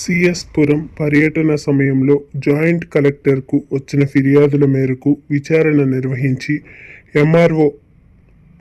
CS Puram పర్యటన సమయంలో joint కలెక్టర్కు వచ్చిన ఫిర్యాదుల మేరకు విచారణ నిర్వహించి ఎంఆర్ఓ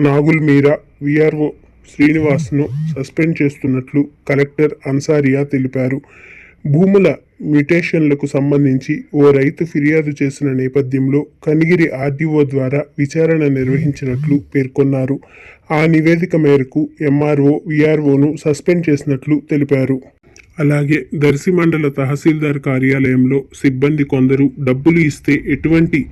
నాగుల్ మీరా విఆర్ఓ శ్రీనివాస్ను సస్పెండ్ చేస్తున్నట్లు కలెక్టర్ అన్సారియా తెలిపారు. భూముల మ్యుటేషన్లకు సంబంధించి ఓ రైతు ఫిర్యాదు చేసిన నేపథ్యంలో కనిగిరి ఆర్డీఓ ద్వారా విచారణ నిర్వహించినట్లు పేర్కొన్నారు. ఆ నివేదిక మేరకు ఎంఆర్ఓ విఆర్ఓను సస్పెండ్ చేసినట్లు తెలిపారు. అలాగే దర్శి మండల తహసీల్దార్ కార్యాలయంలో సిబ్బంది కొందరు డబ్బులు ఇస్తే ఎటువంటి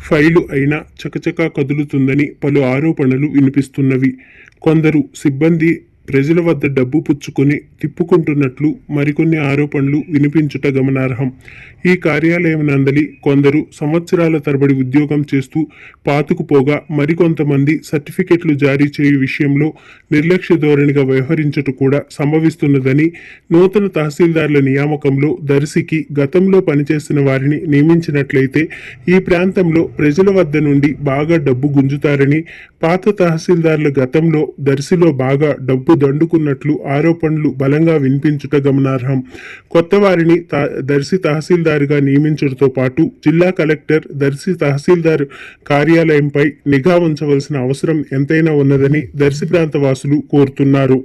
ఫైలు అయినా చకచకా కదులుతుందని పలు ఆరోపణలు వినిపిస్తున్నవి. కొందరు సిబ్బంది ప్రజల వద్ద డబ్బు పుచ్చుకొని తిప్పుకుంటున్నట్లు మరికొన్ని ఆరోపణలు వినిపించుట గమనార్హం. ఈ కార్యాలయం నందలి కొందరు సంవత్సరాల తరబడి ఉద్యోగం చేస్తూ పాతుకుపోగా మరికొంతమంది సర్టిఫికెట్లు జారీ చేయు విషయంలో నిర్లక్ష్య ధోరణిగా వ్యవహరించుట కూడా సంభవిస్తున్నదని నూతన తహసీల్దార్ల నియామకంలో దర్శికి గతంలో పనిచేసిన వారిని నియమించినట్లయితే ఈ ప్రాంతంలో ప్రజల వద్ద నుండి బాగా డబ్బు గుంజుతారని పాత తహసీల్దార్ల గతంలో దర్శిలో బాగా డబ్బు దండుకున్నట్లు ఆరోపణలు బలంగా వినిపించుట గమనార్హం. కొత్త వారిని తా- దర్శి తహసీల్దారుగా నియమించడంతో పాటు జిల్లా కలెక్టర్ దర్శి తహసీల్దార్ కార్యాలయంపై నిఘా ఉంచవలసిన అవసరం ఎంతైనా ఉన్నదని దర్శి ప్రాంత వాసులు కోరుతున్నారు.